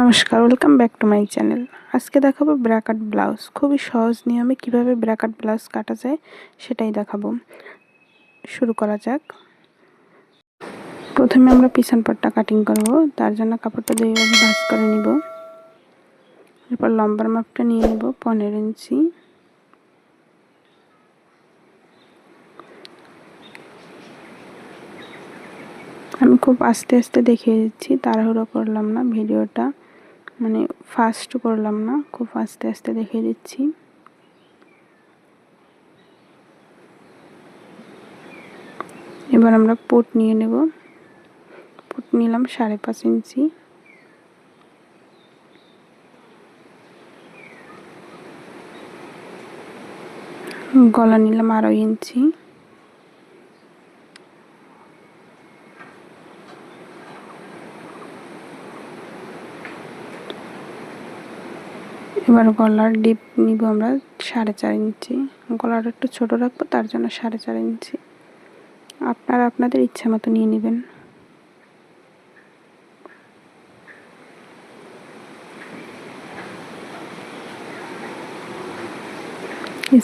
নমস্কার welcome back to my channel আজকে দেখাবো ব্র্যাকাট ব্লাউজ খুবই সহজ নিয়মে কীভাবে ব্র্যাকাট ব্লাউজ কাটা যায় সেটাই দেখাবো। শুরু করা যাক। প্রথমে আমরা পিছন পাটটা কাটিং করব। তার জন্য কাপড়টা দুই ভাগে ভাঁজ করে নিব। এরপর লম্বার মাপটা নিয়ে নেব, পনেরো ইঞ্চি। আমি খুব আস্তে আস্তে দেখিয়ে দিচ্ছি, তাড়াহুড়ো করলাম না ভিডিওটা। মানে ফাস্ট করলাম না, খুব আস্তে আস্তে দেখে দিচ্ছি। এবার আমরা পুট নিয়ে নেব। পুট নিলাম সাড়ে পাঁচ ইঞ্চি। গলা নিলাম আড়াই ইঞ্চি। এবার গলার ডিপ নিব আমরা, সাড়ে চার ইঞ্চি। গলার একটু ছোট রাখব, তার জন্য সাড়ে চার ইঞ্চি। আপনারা আপনাদের ইচ্ছা মতো নিয়ে নেবেন।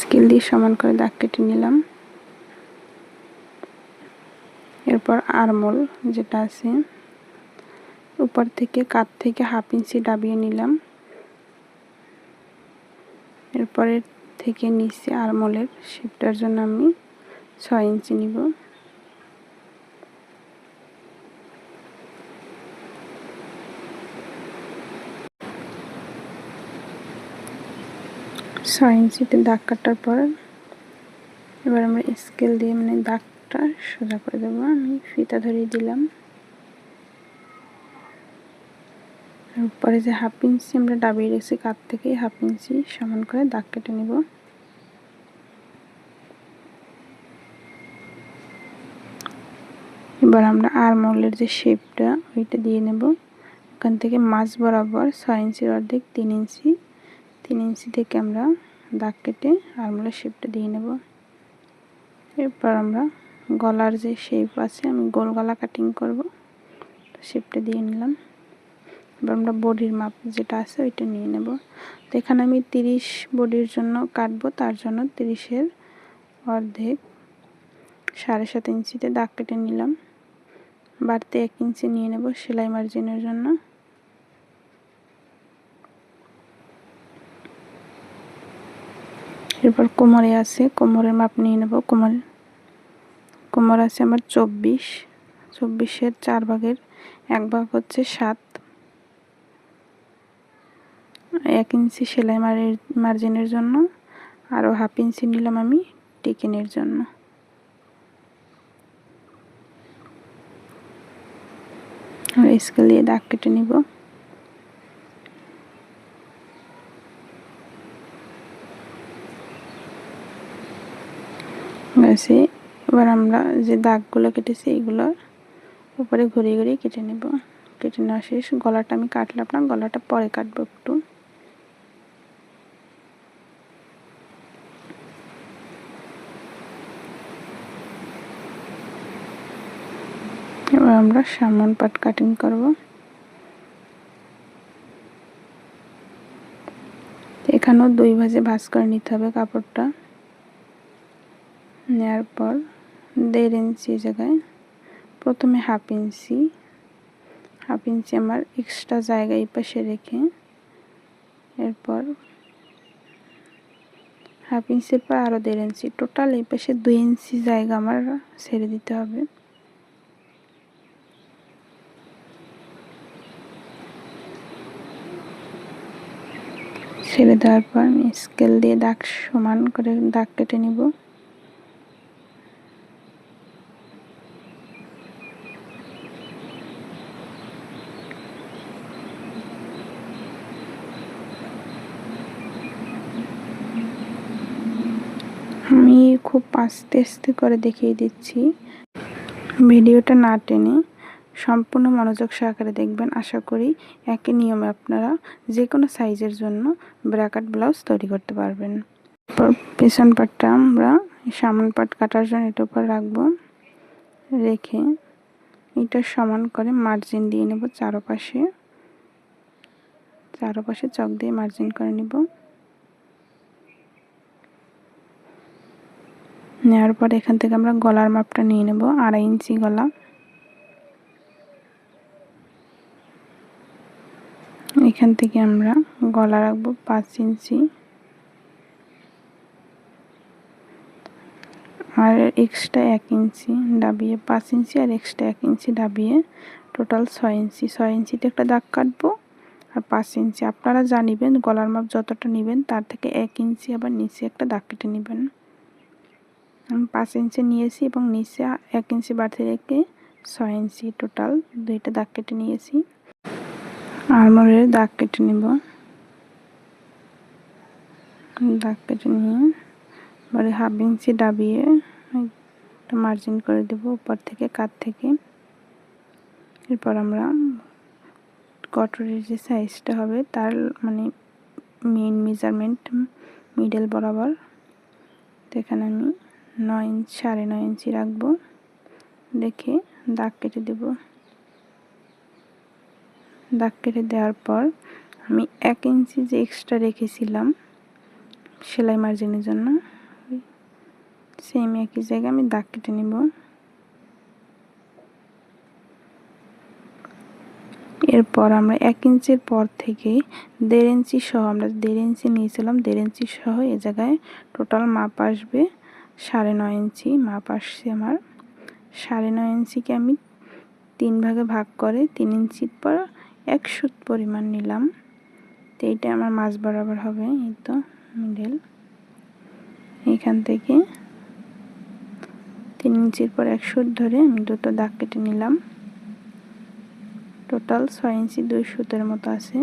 স্কেল দিয়ে সমান করে দাগ কেটে নিলাম। এরপর আরমোল যেটা আছে, উপর থেকে কাত থেকে হাফ ইঞ্চি ডাবিয়ে নিলাম। এরপরের থেকে নিচে আরমোলের শেপটার জন্য আমি ছয় ইঞ্চি নিব। ছয় ইঞ্চিতে দাগ কাটার পর এবার আমরা স্কেল দিয়ে মানে দাগটা সোজা করে দেবো। আমি ফিতা ধরিয়ে দিলাম। উপরে যে হাফ ইঞ্চি আমরা ডাবিয়ে রেখেছি কাত থেকে হাফ ইঞ্চি সমান করে দাগ কেটে নিব। এবার আমরা আরমোলের যে শেপটা ওইটা দিয়ে নেব। ওখান থেকে মাছ বরাবর ছয় ইঞ্চির অর্ধেক, তিন ইঞ্চি তিন ইঞ্চি থেকে আমরা দাগ কেটে আরমোলের শেপটা দিয়ে নেব। এরপর আমরা গলার যে শেপ আছে, আমি গোল গলা কাটিং করব। শেপটা দিয়ে নিলাম। এবার আমরা বডির মাপ যেটা আছে ওইটা নিয়ে নেব। তো এখানে আমি তিরিশ বডির জন্য কাটবো, তার জন্য তিরিশের অর্ধেক। সাড়ে সাত ইঞ্চিতে দাগ কেটে নিলাম। বাড়তে এক ইঞ্চি নিয়ে নেব সেলাই মার্জিনের জন্য। এরপর কোমরে আছে, কোমরের মাপ নিয়ে নেব। কোমর কোমর আছে আমার চব্বিশ। চব্বিশের চার ভাগের এক ভাগ হচ্ছে সাত। এক ইঞ্চি সেলাই মারের মার্জিনের জন্য আরও হাফ ইঞ্চি নিলাম আমি টিকিনের জন্য। স্কেল দিয়ে দাগ কেটে নিব। এবার আমরা যে দাগগুলো কেটেছি এগুলো উপরে ঘুরিয়ে ঘুরিয়ে কেটে নেব। কেটে নেওয়া শেষ। গলাটা আমি কাটলাম না, গলাটা পরে কাটবো একটু। এবার আমরা সামন পাট কাটিং করব। এখানেও দুই ভাজে ভাজ করে নিতে হবে কাপড়টা। নেওয়ার পর দেড় ইঞ্চি জায়গায় প্রথমে হাফ ইঞ্চি হাফ ইঞ্চি আমার এক্সট্রা জায়গা এই পাশে রেখে এরপর হাফ ইঞ্চির পর আরও দেড় ইঞ্চি টোটাল এই পাশে দুই ইঞ্চি জায়গা আমার ছেড়ে দিতে হবে। ছেড়ে দেওয়ার পর আমি স্কেল দিয়ে দাগ সমান করে দাগ কেটে নিব। আমি খুব আস্তে আস্তে করে দেখিয়ে দিচ্ছি। ভিডিওটা না টেনে সম্পূর্ণ মনোযোগ সহকারে দেখবেন। আশা করি একই নিয়মে আপনারা যে কোনো সাইজের জন্য ব্র্যাকেট ব্লাউজ তৈরি করতে পারবেন। পেছন পাটটা আমরা সামন পাট কাটার জন্য এটার উপর রাখব। রেখে এটা সমান করে মার্জিন দিয়ে নেব চারপাশে। চারপাশে চক দিয়ে মার্জিন করে নিব। নেওয়ার পর এখান থেকে আমরা গলার মাপটা নিয়ে নেব, আড়াই ইঞ্চি গলা। এখান থেকে আমরা গলা রাখব পাঁচ ইঞ্চি। আর এক্সট্রা এক ইঞ্চি ডাবিয়ে পাঁচ ইঞ্চি আর এক্সট্রা এক ইঞ্চি ডাবিয়ে টোটাল ছয় ইঞ্চি। ছয় ইঞ্চিতে একটা দাগ কাটবো আর পাঁচ ইঞ্চি। আপনারা যা নেবেন, গলার মাপ যতটা নেবেন, তার থেকে এক ইঞ্চি আবার নিচে একটা দাগ কেটে নেবেন। আমি পাঁচ ইঞ্চি নিয়েছি এবং নিচে এক ইঞ্চি বাড়তি রেখে ছয় ইঞ্চি টোটাল দুইটা দাগ কেটে নিয়েছি। আরমোলের দাগ কেটে নেব। দাগ কেটে নিয়ে এবারে হাফ ইঞ্চি ডাবিয়ে একটা মার্জিন করে দেব উপর থেকে কাত থেকে। এরপর আমরা কটরের যে সাইজটা হবে তার মানে মেন মেজারমেন্ট মিডল বরাবর। এখানে আমি নয় ইঞ্চি, সাড়ে নয় ইঞ্চি রাখব। দেখে দাগ কেটে দেব। দাগ কেটে দেওয়ার পর আমি এক ইঞ্চি যে এক্সট্রা রেখেছিলাম সেলাই মার্জিনের জন্য সেম একই জায়গায় আমি দাগ কেটে নেব। এরপর আমরা এক ইঞ্চির পর থেকে দেড় ইঞ্চি সহ, আমরা দেড় ইঞ্চি নিয়েছিলাম, দেড় ইঞ্চি সহ এ জায়গায় টোটাল মাপ আসবে সাড়ে নয় ইঞ্চি, মাপ আসছে আমার সাড়ে নয় ইঞ্চিকে আমি তিন ভাগে ভাগ করে তিন ইঞ্চির পর এক সুত পরিমাণ নিলাম। তো এইটা আমার মাছ বরাবর হবে, এই তো মিডল এখান থেকে তিন ইঞ্চির পর এক সুত ধরে আমি দুটো দাগ কেটে নিলাম। টোটাল ছয় ইঞ্চি দুই সুতের মতো আছে।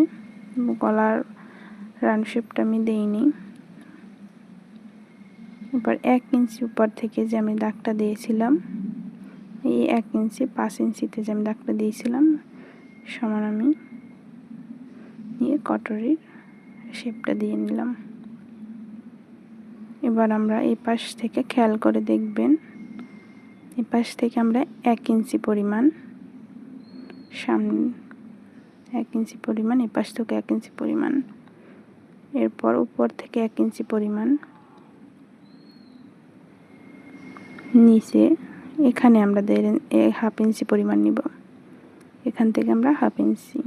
গলার রান শেপটা আমি দিইনি। এবার এক ইঞ্চি উপর থেকে যে আমি দাগটা দিয়েছিলাম, এই এক ইঞ্চি পাঁচ ইঞ্চিতে যে আমি দাগটা দিয়েছিলাম সমান আমি নিয়ে কটরির শেপটা দিয়ে নিলাম। এবার আমরা এই পাশ থেকে খেয়াল করে দেখবেন, এই পাশ থেকে আমরা এক ইঞ্চি পরিমাণ সামনে এক ইঞ্চি পরিমাণ, এই পাশ থেকে এক ইঞ্চি পরিমাণ, এরপর উপর থেকে এক ইঞ্চি পরিমাণ নিচে এখানে আমরা হাফ ইঞ্চি পরিমাণ নিব। এখান থেকে আমরা হাফ ইঞ্চি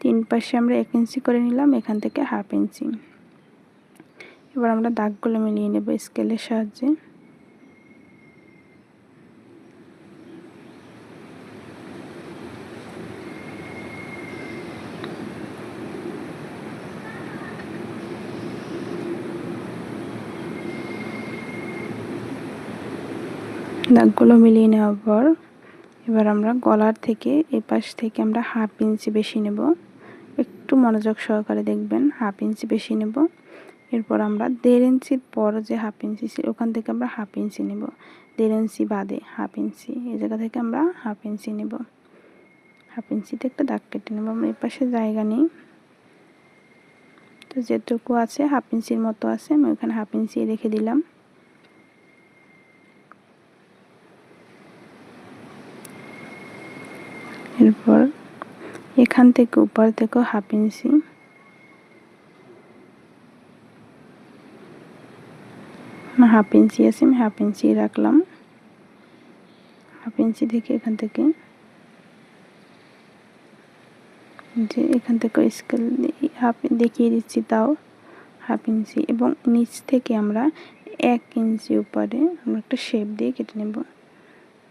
তিন পাশে আমরা এক ইঞ্চি করে নিলাম, এখান থেকে হাফ ইঞ্চি এবার আমরা দাগগুলো মিলিয়ে নেব স্কেলের সাহায্যে। দাগগুলো মিলিয়ে নেওয়ার পর এবার আমরা গলার থেকে এ পাশ থেকে আমরা হাফ ইঞ্চি বেশি নেব। একটু মনোযোগ সহকারে দেখবেন, হাফ ইঞ্চি বেশি নেব। এরপর আমরা দেড় ইঞ্চির পর যে হাফ ইঞ্চি ছিল, ওখান থেকে আমরা হাফ ইঞ্চি নেব। দেড় ইঞ্চি বাদে হাফ ইঞ্চি এই জায়গা থেকে আমরা হাফ ইঞ্চি নেব। হাফ ইঞ্চিতে একটা দাগ কেটে নেব, আমরা এই পাশে জায়গা নেই। তো যেটুকু আছে, হাফ ইঞ্চির মতো আছে, আমি ওখানে হাফ ইঞ্চি রেখে দিলাম। এরপর এখান থেকে উপর থেকেও হাফ ইঞ্চি। হাফ ইঞ্চি আছে, আমি হাফ ইঞ্চি রাখলাম। হাফ ইঞ্চি থেকে এখান থেকে। যে এখান থেকে স্কেল হাফ দেখিয়ে দিচ্ছি তাও হাফ ইঞ্চি। এবং নিচ থেকে আমরা এক ইঞ্চি উপরে আমরা একটা শেপ দিয়ে কেটে নেব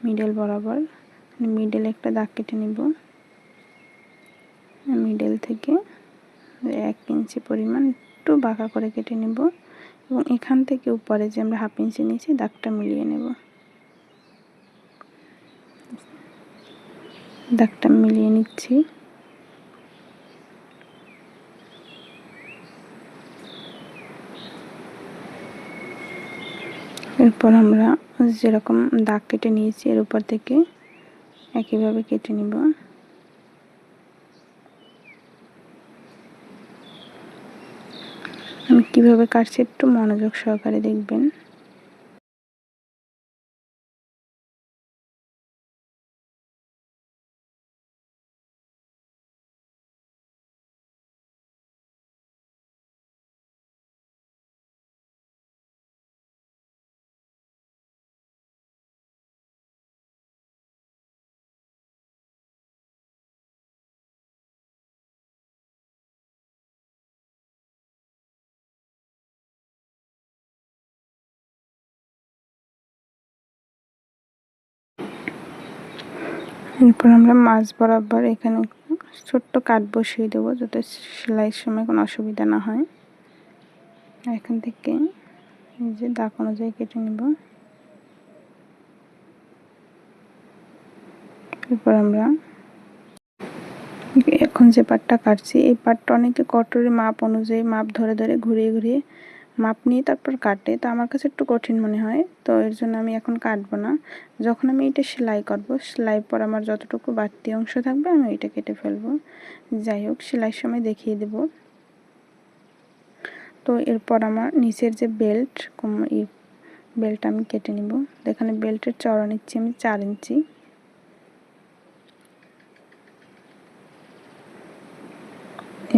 মিডল বরাবর। মিডল একটা দাগ কেটে নেব। মিডল থেকে এক ইঞ্চি পরিমাণ একটু বাঁকা করে কেটে নেব এবং এখান থেকে উপরে যে আমরা হাফ ইঞ্চি নিয়েছি, দাগটা মিলিয়ে নেব। দাগটা মিলিয়ে নিচ্ছি। এরপর আমরা যেরকম দাগ কেটে নিয়েছি এর উপর থেকে একইভাবে কেটে নিব। আমি কীভাবে কাটছি একটু মনোযোগ সহকারে দেখবেন। এরপর আমরা মাছ বরাবর এখানে ছোট্ট কাঠ বসিয়ে দেবো যাতে সেলাইয়ের সময় কোনো অসুবিধা না হয়। এখান থেকে এই যে দাগ অনুযায়ী কেটে নেব। এরপর আমরা এখন যে পাটটা কাটছি, এই পাটটা অনেকে কটরের মাপ অনুযায়ী মাপ ধরে ধরে ঘুরিয়ে ঘুরিয়ে মাপ নিয়ে তারপর কাটে। তো আমার কাছে একটু কঠিন মনে হয়, তো এর জন্য আমি এখন কাটবো না। যখন আমি এটা সেলাই করব সেলাই পর আমার যতটুকু বাড়তি অংশ থাকবে, আমি এটা কেটে ফেলব। যাই হোক, সেলাইয়ের সময় দেখিয়ে দেব। তো এরপর আমার নিচের যে বেল্ট বেল্ট আমি কেটে নিব। এখানে বেল্টের চড়া নিচ্ছি আমি চার ইঞ্চি।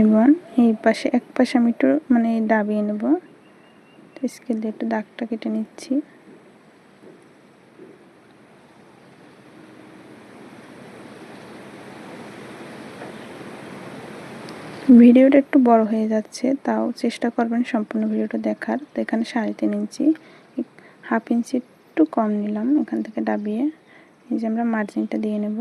এবং এই পাশে, এক পাশে আমি একটু মানে ডাবিয়ে নেব। স্কেল দিয়ে একটু দাগটা কেটে নিচ্ছি। ভিডিওটা একটু বড় হয়ে যাচ্ছে, তাও চেষ্টা করবেন সম্পূর্ণ ভিডিওটা দেখার। তো এখানে সাড়ে তিন ইঞ্চি হাফ ইঞ্চি একটু কম নিলাম এখান থেকে ডাবিয়ে এই যে আমরা মার্জিনটা দিয়ে নেব।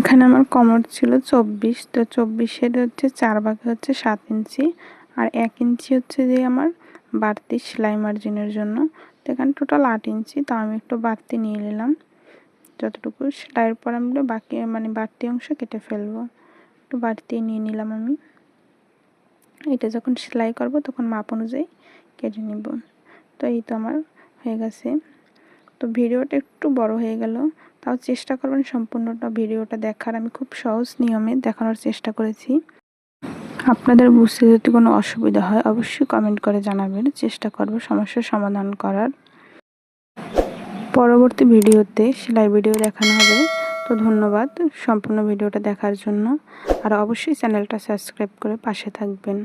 এখানে আমার কমর ছিল চব্বিশ, তো চব্বিশের হচ্ছে চার ভাগে হচ্ছে সাত ইঞ্চি আর এক ইঞ্চি হচ্ছে যে আমার বাড়তি সেলাই মার্জিনের জন্য। তো এখানে টোটাল আট ইঞ্চি, তো আমি একটু বাড়তি নিয়ে নিলাম। যতটুকু সেলাইয়ের পর আমি বাকি মানে বাড়তি অংশ কেটে ফেলব। একটু বাড়তি নিয়ে নিলাম আমি। এটা যখন সেলাই করব তখন মাপ অনুযায়ী কেটে নিব। তো এই তো আমার হয়ে গেছে। তো ভিডিওটা একটু বড় হয়ে গেল। তাও চেষ্টা করবেন সম্পূর্ণটা ভিডিওটা দেখার। আমি খুব সহজ নিয়মে দেখানোর চেষ্টা করেছি। আপনাদের বুঝতে যদি কোনো অসুবিধা হয়, অবশ্যই কমেন্ট করে জানাবেন। চেষ্টা করব সমস্যার সমাধান করার। পরবর্তী ভিডিওতে সেলাই ভিডিও দেখানো হবে। তো ধন্যবাদ সম্পূর্ণ ভিডিওটা দেখার জন্য। আর অবশ্যই চ্যানেলটা সাবস্ক্রাইব করে পাশে থাকবেন।